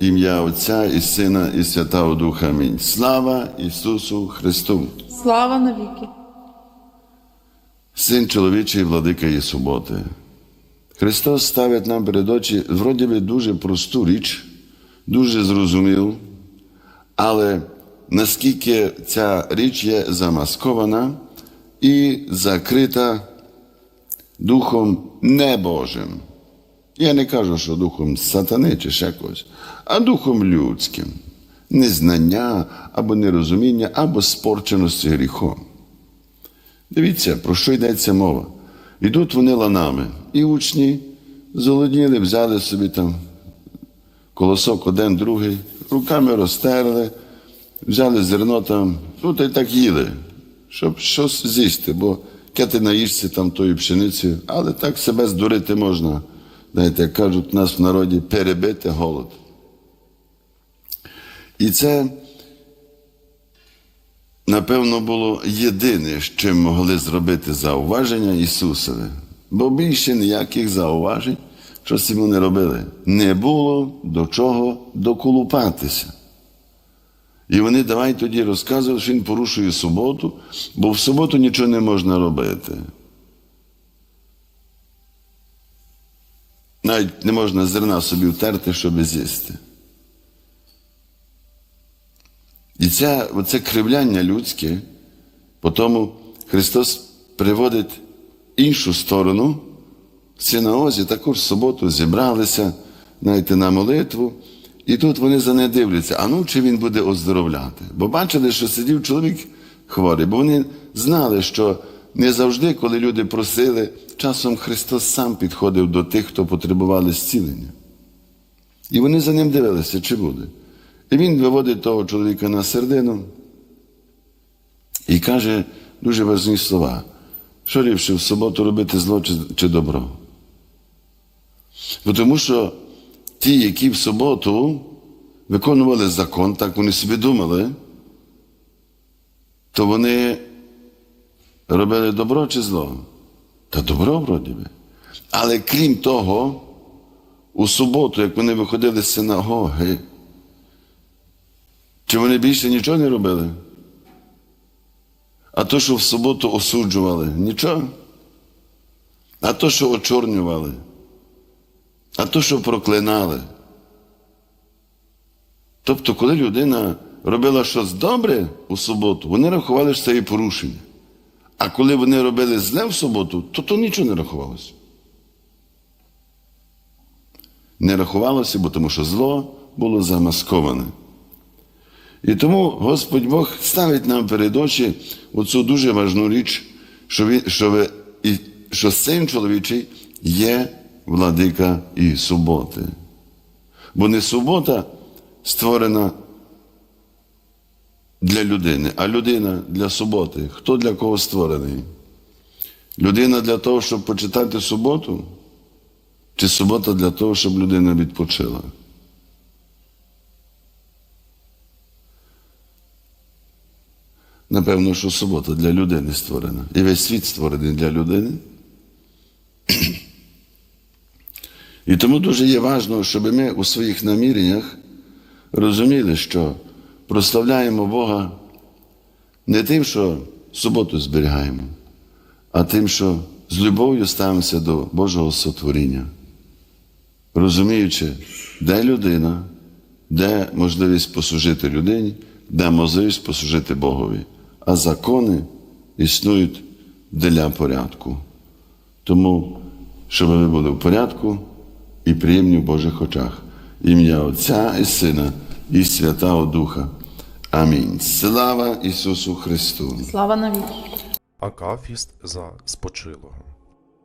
Ім'я Отця і Сина, і Святого Духа. Амінь. Слава Ісусу Христу! Слава навіки! Син чоловічий, владика є суботи. Христос ставить нам перед очі, вроді би, дуже просту річ, дуже зрозумілу, але наскільки ця річ є замаскована і закрита Духом Небожим. Я не кажу, що духом сатани чи ще когось, а духом людським, незнання або нерозуміння, або спорченості гріхом. Дивіться, про що йдеться мова. Ідуть вони ланами, і учні золодніли, взяли собі там колосок один, другий, руками розтерли, взяли зерно там, ну та й так їли, щоб щось з'їсти, бо ти наїшся там тою пшеницею, але так себе здурити можна. Знаєте, як кажуть у нас в народі, перебити голод. І це напевно, було єдине, з чим могли зробити зауваження Ісусове. Бо більше ніяких зауважень, щось йому не робили. Не було до чого доколупатися. І вони давай тоді розказували, що він порушує суботу, бо в суботу нічого не можна робити. Навіть не можна зерна собі втерти, щоб з'їсти. І це, оце кривляння людське, по тому Христос приводить іншу сторону. В синагозі також в суботу зібралися, знаєте, на молитву, і тут вони за не дивляться, а ну чи він буде оздоровляти. Бо бачили, що сидів чоловік хворий, бо вони знали, що не завжди, коли люди просили, часом Христос сам підходив до тих, хто потребували зцілення. І вони за ним дивилися, чи буде. І він виводить того чоловіка на середину і каже дуже важні слова. Що ліпше в суботу робити зло чи, добро? Бо тому що ті, які в суботу виконували закон, так вони собі думали, то вони робили добро чи зло? Та добро вроді би. Але крім того, у суботу, як вони виходили з синагоги, чи вони більше нічого не робили? А то, що в суботу осуджували, нічого. А то, що очорнювали, а то, що проклинали. Тобто, коли людина робила щось добре у суботу, вони рахували, що це її порушення. А коли вони робили зле в суботу, то то нічого не рахувалося. Не рахувалося, бо тому що зло було замасковане. І тому Господь Бог ставить нам перед очі оцю дуже важну річ, що, він, що, ви, що син чоловічий є владика і суботи. Бо не субота створена для людини, а людина для суботи. Хто для кого створений? Людина для того, щоб почитати суботу, чи субота для того, щоб людина відпочила? Напевно, що субота для людини створена. І весь світ створений для людини. І тому дуже є важливо, щоб ми у своїх наміреннях розуміли, що прославляємо Бога не тим, що суботу зберігаємо, а тим, що з любов'ю ставимося до Божого сотворіння, розуміючи, де людина, де можливість послужити людині, де можливість послужити Богові. А закони існують для порядку. Тому, щоб ми були в порядку і приємні в Божих очах. Ім'я Отця і Сина, і Святого Духа. Амінь. Слава Ісусу Христу! Слава навіки! Акафіст за спочилого.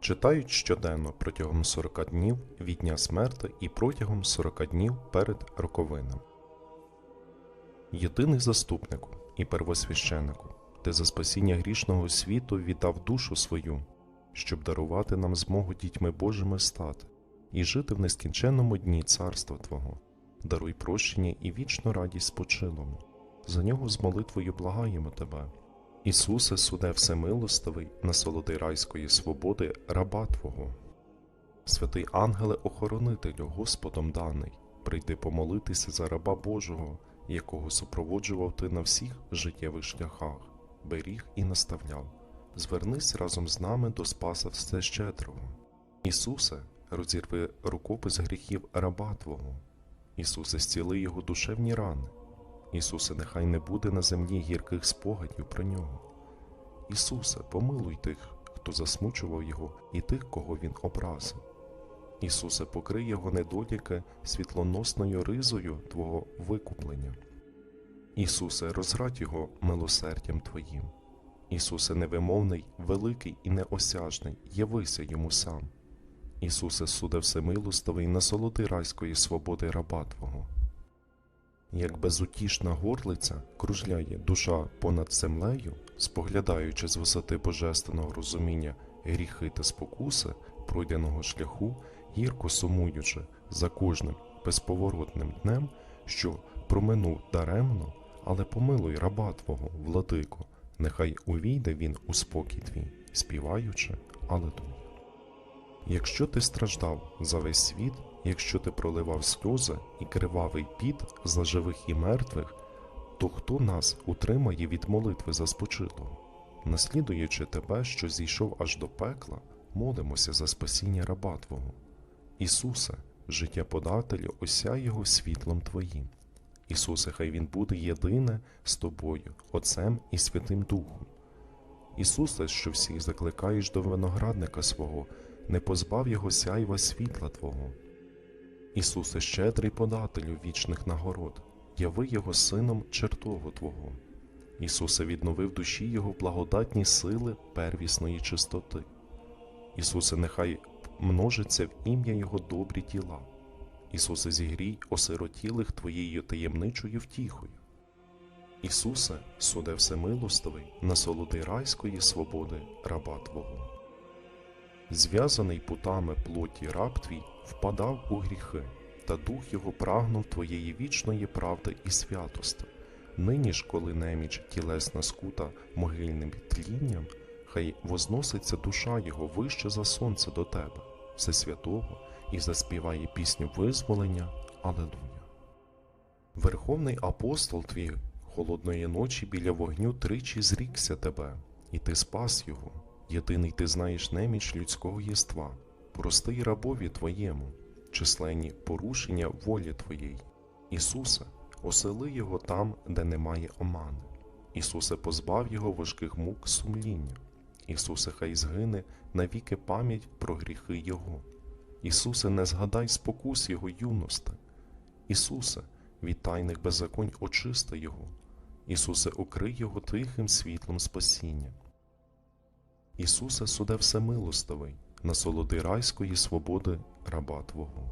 Читають щоденно протягом 40 днів від дня смерти і протягом 40 днів перед роковинами. Єдиний заступнику і первосвященику, ти за спасіння грішного світу віддав душу свою, щоб дарувати нам змогу дітьми Божими стати і жити в нескінченному дні царства Твого. Даруй прощення і вічну радість спочилому. За нього з молитвою благаємо Тебе. Ісусе, суде всемилостивий, насолоди райської свободи, раба Твого. Святий ангеле охоронителю, Господом даний, прийти помолитися за раба Божого, якого супроводжував ти на всіх життєвих шляхах, беріг і наставляв. Звернись разом з нами до Спаса Всещедрого. Ісусе, розірви рукопис гріхів раба Твого. Ісусе, зціли його душевні рани. Ісусе, нехай не буде на землі гірких спогадів про нього. Ісусе, помилуй тих, хто засмучував Його, і тих, кого Він образив. Ісусе, покрий Його недоліки світлоносною ризою Твого викуплення. Ісусе, розрадь Його милосердям Твоїм. Ісусе, невимовний, великий і неосяжний, явися йому сам. Ісусе, суде всемилостивий, насолоди райської свободи раба Твого. Як безутішна горлиця кружляє душа понад землею, споглядаючи з висоти божественного розуміння гріхи та спокуси пройденого шляху, гірко сумуючи за кожним безповоротним днем, що проминув даремно, але помилуй раба Твого, владико, нехай увійде він у спокій твій, співаючи Алелуя. Якщо ти страждав за весь світ, якщо ти проливав сльози і кривавий піт за живих і мертвих, то хто нас утримає від молитви за спочилого? Наслідуючи тебе, що зійшов аж до пекла, молимося за спасіння раба Твого. Ісусе, життя подателю, осяй його світлом Твоїм. Ісусе, хай Він буде єдине з Тобою, Отцем і Святим Духом. Ісусе, що всіх закликаєш до виноградника свого, не позбав його сяйва світла Твого. Ісусе, щедрий подателю вічних нагород, яви Його сином чертогу Твого. Ісусе, відновив душі Його благодатні сили первісної чистоти. Ісусе, нехай множиться в ім'я Його добрі діла. Ісусе, зігрій осиротілих Твоєю таємничою втіхою. Ісусе, суде всемилостивий, насолоди райської свободи раба Твого. Зв'язаний путами плоті раб твій впадав у гріхи, та дух його прагнув твоєї вічної правди і святости. Нині ж, коли неміч тілесна скута могильним тлінням, хай возноситься душа його вище за сонце до тебе, Всесвятого, і заспіває пісню визволення Алелуя. Верховний апостол твій холодної ночі біля вогню тричі зрікся тебе, і ти спас його. Єдиний ти знаєш неміч людського єства, простий рабові твоєму, численні порушення волі твоєї. Ісусе, осели його там, де немає омани. Ісусе, позбав його важких мук сумління. Ісусе, хай згине навіки пам'ять про гріхи Його. Ісусе, не згадай спокус Його юності. Ісусе, від тайних беззаконь очисти Його. Ісусе, укрий Його тихим світлом спасіння. Ісусе, суде всемилостивий, насолоди райської свободи раба Твого.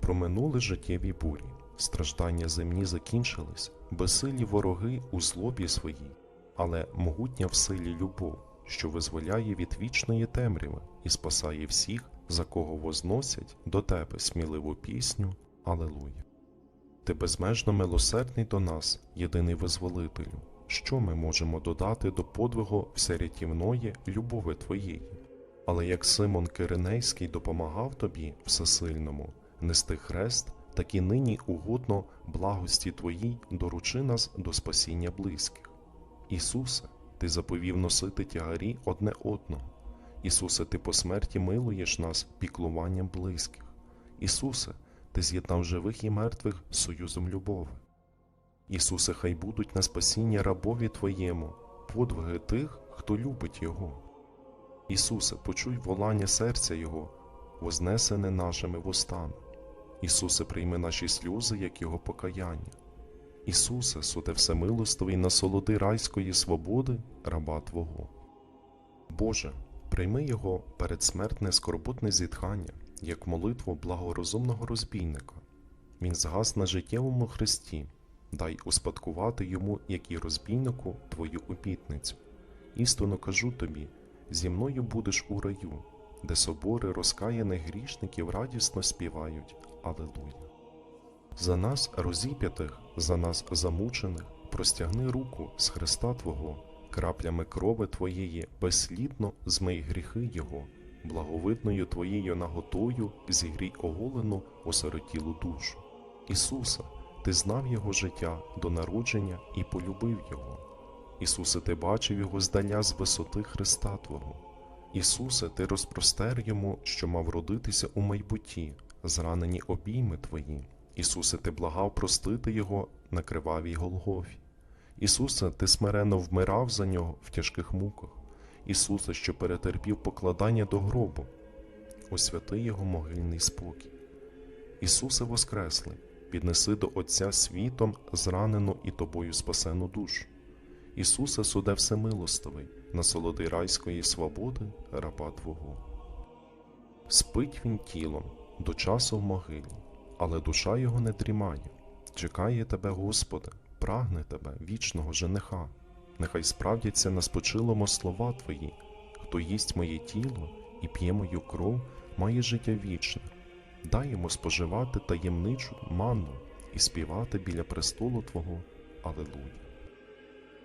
Проминули життєві бурі, страждання земні закінчились, безсилі вороги у злобі своїй, але могутня в силі любов, що визволяє від вічної темряви і спасає всіх, за кого возносять до Тебе сміливу пісню Алелуя. Ти безмежно милосердний до нас, єдиний визволителю. Що ми можемо додати до подвигу всерятівної любови Твоєї? Але як Симон Киринейський допомагав тобі всесильному нести хрест, так і нині угодно благості Твоїй доручи нас до спасіння близьких. Ісусе, Ти заповів носити тягарі одне одного. Ісусе, Ти по смерті милуєш нас піклуванням близьких. Ісусе, Ти з'єднав живих і мертвих союзом любови. Ісусе, хай будуть на спасіння рабові Твоєму, подвиги тих, хто любить Його. Ісусе, почуй волання серця Його, вознесене нашими вустами. Ісусе, прийми наші сльози, як Його покаяння. Ісусе, суде всемилостивий, насолоди райської свободи, раба Твого. Боже, прийми Його передсмертне скорботне зітхання, як молитву благорозумного розбійника. Він згас на життєвому хресті, дай успадкувати йому, як і розбійнику, твою обітницю. Істинно кажу тобі: зі мною будеш у раю, де собори розкаяних грішників радісно співають Алелуя. За нас розіп'ятих, за нас замучених, простягни руку з Христа Твого, краплями крови Твоєї безслідно змий гріхи Його, благовидною твоєю наготою зігрій оголену осиротілу душу. Ісусе, ти знав його життя до народження і полюбив його. Ісусе, ти бачив його здаля з висоти Христа Твого. Ісусе, ти розпростер йому, що мав родитися у майбутті, зранені обійми Твої. Ісусе, ти благав простити його на кривавій Голгофі. Ісусе, ти смиренно вмирав за нього в тяжких муках. Ісусе, що перетерпів покладання до гробу, освяти його могильний спокій. Ісусе Воскреслий, піднеси до Отця світом зранену і тобою спасену душу. Ісусе, суде всемилостивий, насолоди райської свободи раба Твого. Спить він тілом до часу в могилі, але душа його не дрімає. Чекає тебе, Господи, прагне тебе, вічного жениха. Нехай справдяться на спочилому слова Твої, хто їсть моє тіло і п'є мою кров, має життя вічне. Дай йому споживати таємничу манну і співати біля престолу Твого. Алелуя.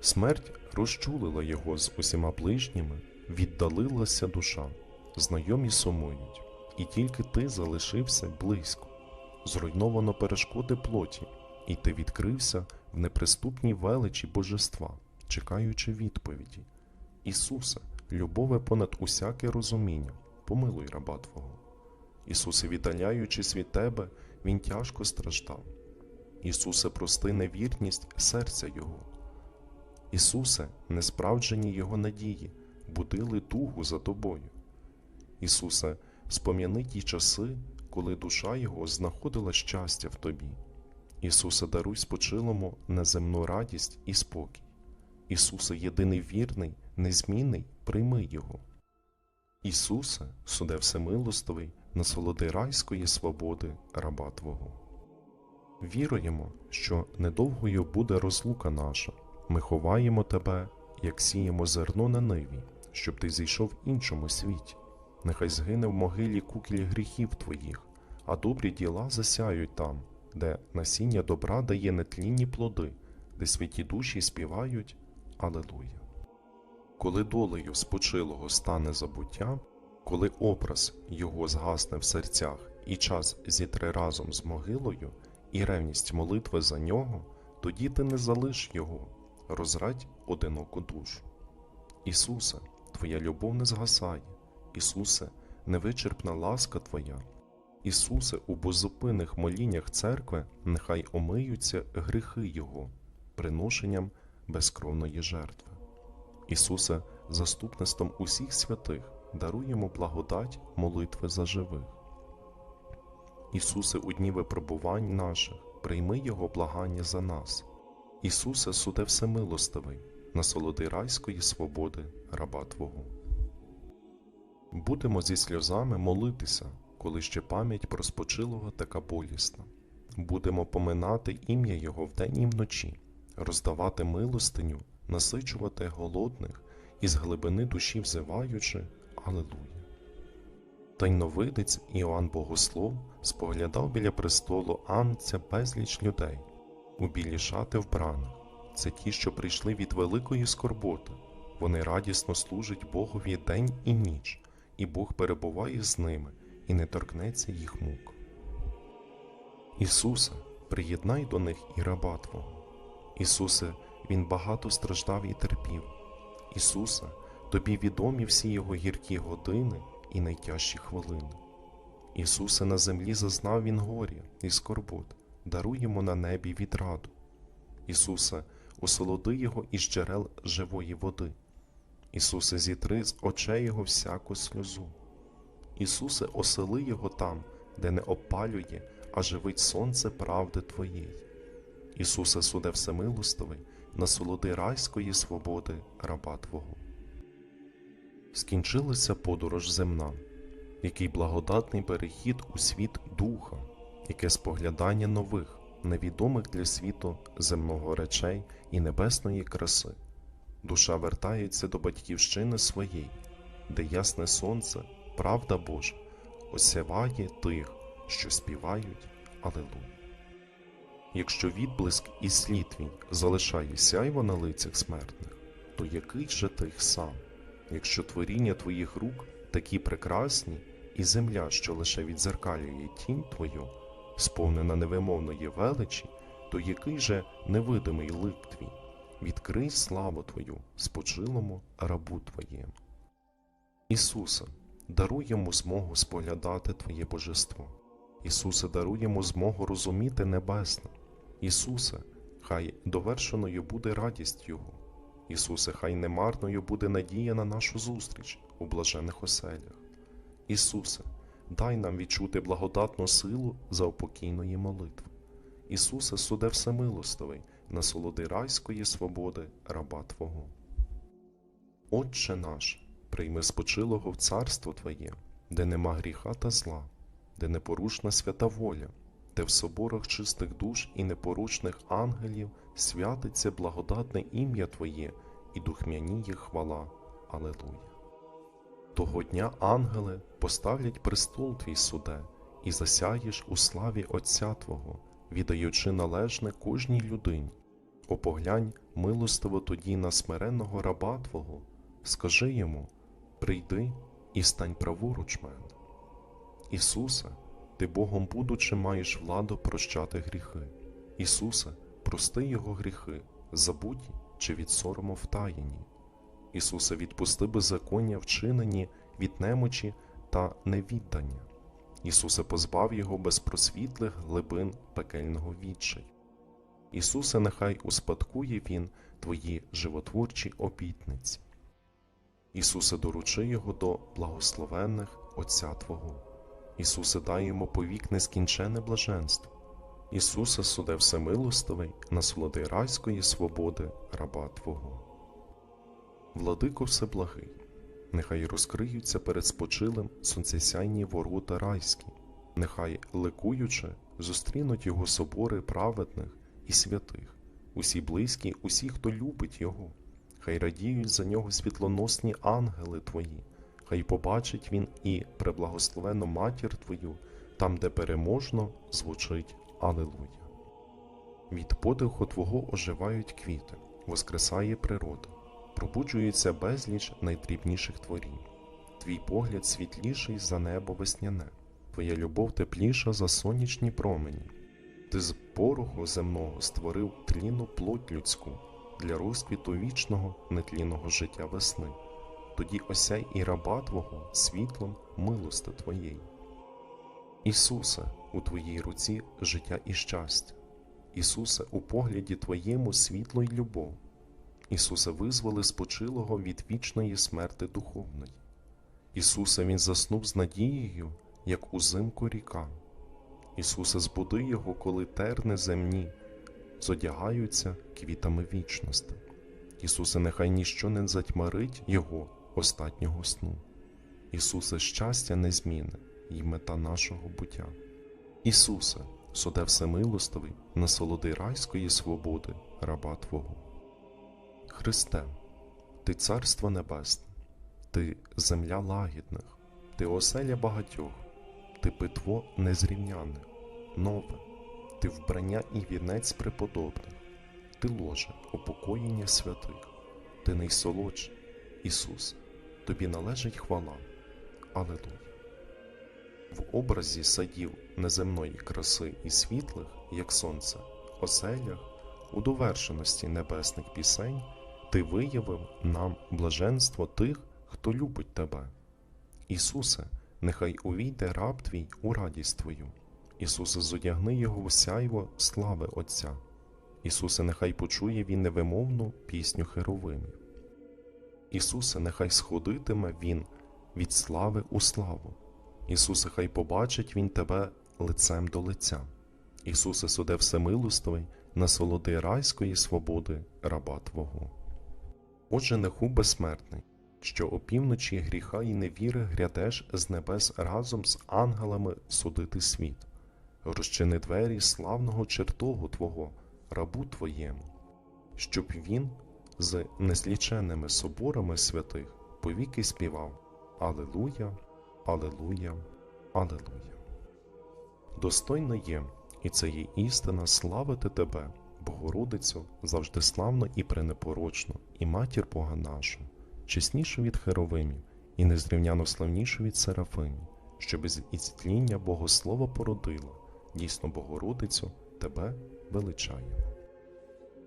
Смерть розчулила його з усіма ближніми, віддалилася душа, знайомі сумують, і тільки ти залишився близько. Зруйновано перешкоди плоті, і ти відкрився в неприступній величі божества, чекаючи відповіді. Ісусе, любове понад усяке розуміння, помилуй раба Твого. Ісусе, віддаляючись від Тебе, Він тяжко страждав. Ісусе, прости невірність серця Його. Ісусе, несправджені Його надії, будили тугу за Тобою. Ісусе, спом'яни ті часи, коли душа Його знаходила щастя в Тобі. Ісусе, даруй спочилому неземну радість і спокій. Ісусе, єдиний вірний, незмінний, прийми Його. Ісусе, суде всемилостивий, насолоди райської свободи раба Твого. Віруємо, що недовгою буде розлука наша. Ми ховаємо тебе, як сіємо зерно на ниві, щоб ти зійшов в іншому світі. Нехай згине в могилі куклі гріхів твоїх, а добрі діла засяють там, де насіння добра дає нетлінні плоди, де святі душі співають Алелуя. Коли долею спочилого стане забуття, коли образ його згасне в серцях і час зітре разом з могилою, і ревність молитви за нього, тоді ти не залиш його, розрадь одиноку душу. Ісусе, Твоя любов не згасає, Ісусе, невичерпна ласка Твоя. Ісусе, у беззупинних моліннях церкви нехай омиються гріхи Його приношенням безкровної жертви. Ісусе, заступництвом усіх святих, даруй йому благодать молитви за живих. Ісусе, у дні випробувань наших, прийми Його благання за нас. Ісусе, суде всемилостивий, насолоди райської свободи раба Твого. Будемо зі сльозами молитися, коли ще пам'ять про спочилого така болісна. Будемо поминати ім'я Його вдень і вночі, роздавати милостиню, насичувати голодних і з глибини душі взиваючи Алелуя. Тайновидець Іоанн Богослов споглядав біля престолу Анця безліч людей, у білі шати вбраних. Це ті, що прийшли від великої скорботи. Вони радісно служать Богові день і ніч, і Бог перебуває з ними і не торкнеться їх мук. Ісусе, приєднай до них і раба Твого. Ісусе, Він багато страждав і терпів. Ісусе, Тобі відомі всі Його гіркі години і найтяжчі хвилини. Ісусе, на землі зазнав Він горя і скорбот, даруй йому на небі відраду. Ісусе, осолоди Його із джерел живої води. Ісусе, зітри з очей Його всяку сльозу. Ісусе, осели Його там, де не опалює, а живить сонце правди Твоєї. Ісусе, суде всемилостивий, насолоди райської свободи раба Твого. Скінчилася подорож земна, який благодатний перехід у світ духа, яке споглядання нових, невідомих для світу земного речей і небесної краси. Душа вертається до батьківщини своєї, де ясне сонце, правда Божа, осяває тих, що співають Алелуя. Якщо відблиск і слід твій залишає сяйво на лицях смертних, то який же ти сам, якщо творіння твоїх рук такі прекрасні, і земля, що лише відзеркалює тінь твою, сповнена невимовної величі, то який же невидимий лик твій? Відкрий славу Твою спочилому рабу Твоєму. Ісусе, даруй йому змогу споглядати Твоє божество. Ісусе, даруй йому змогу розуміти небесне. Ісусе, хай довершеною буде радість Його. Ісусе, хай немарною буде надія на нашу зустріч у блажених оселях. Ісусе, дай нам відчути благодатну силу за упокійної молитви. Ісусе, суде всемилостивий, насолоди райської свободи раба Твого. Отче наш, прийми спочилого в царство Твоє, де нема гріха та зла, де непорушна свята воля, де в соборах чистих душ і непорушних ангелів святиться благодатне ім'я Твоє і духмяніє хвала. Алелуя. Того дня ангели поставлять престол твій суде, і засяєш у славі Отця Твого, віддаючи належне кожній людині. Опоглянь милостиво тоді на смиренного раба Твого, скажи йому: прийди і стань праворуч мене. Ісусе, ти Богом будучи, маєш владу прощати гріхи. Ісусе, прости Його гріхи, забуті чи від сорому втаєні. Ісусе, відпусти беззаконня вчинені від немочі та невіддання. Ісусе, позбав його безпросвітлих глибин пекельного відчаю. Ісусе, нехай успадкує Він Твої животворчі обітниці. Ісусе, доручи Його до благословенних Отця Твого. Ісусе, дай йому повік нескінчене блаженство. Ісусе, суде всемилостивий, насолоди райської свободи раба Твого. Владико Всеблагий, нехай розкриються перед спочилим сонцесяйні ворота райські, нехай ликуючи, зустрінуть його собори праведних і святих, усі близькі, усі, хто любить його, хай радіють за нього світлоносні ангели твої, хай побачить він і преблагословену матір твою, там, де переможно звучить Алелуя. Від подиху Твого оживають квіти, воскресає природа, пробуджується безліч найдрібніших творінь. Твій погляд світліший за небо весняне, Твоя любов тепліша за сонячні промені. Ти з пороху земного створив тлінну плоть людську для розквіту вічного нетлінного життя весни. Тоді осяй і раба Твого світлом милости Твоєї. Ісусе, у Твоїй руці життя і щастя. Ісусе, у погляді Твоєму світло й любов. Ісусе, визволи спочилого від вічної смерти духовної. Ісусе, Він заснув з надією, як узимку ріка. Ісусе, збуди Його, коли терни земні, зодягаються квітами вічності. Ісусе, нехай ніщо не затьмарить Його остатнього сну. Ісусе, щастя незмінне й мета нашого буття. Ісусе, суде всемилостивий, насолоди райської свободи, раба Твого. Христе, Ти царство небесне, Ти земля лагідних, Ти оселя багатьох, Ти питво незрівняне, нове, Ти вбрання і вінець преподобних, Ти ложе, упокоєння святих, Ти найсолодший, Ісус, Тобі належить хвала. Алелуя. В образі садів неземної краси і світлих, як сонце, оселях, у довершеності небесних пісень, ти виявив нам блаженство тих, хто любить тебе. Ісусе, нехай увійде раб твій у радість твою. Ісусе, зодягни його в сяйво слави Отця. Ісусе, нехай почує він невимовну пісню херовимів. Ісусе, нехай сходитиме Він від слави у славу. Ісусе, хай побачить Він тебе лицем до лиця. Ісусе, суде всемилостивий, насолоди райської свободи раба Твого. Отже, неху безсмертний, що опівночі гріха і невіри грядеш з небес разом з ангелами судити світ, розчини двері славного чертогу Твого, рабу Твоєму, щоб він з незліченими соборами святих повіки співав Алелуя, Алелуя, Алелуя. Достойно є, і це є істина славити Тебе, Богородицю, завжди славно і пренепорочно, і матір Бога нашу, чеснішу від херовимів, і незрівняно славнішу від Серафимів, що без ізтління Богослова породила, дійсно Богородицю тебе величаємо.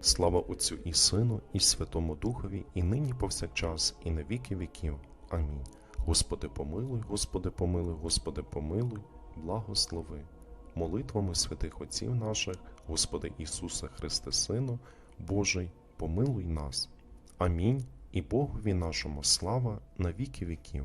Слава Отцю і Сину, і Святому Духові, і нині повсякчас, і на віки віків. Амінь. Господи помилуй, Господи помилуй, Господи помилуй, благослови. Молитвами святих Отців наших, Господи Ісуса Христе Сину, Божий, помилуй нас. Амінь. І Богові нашому слава на віки віків.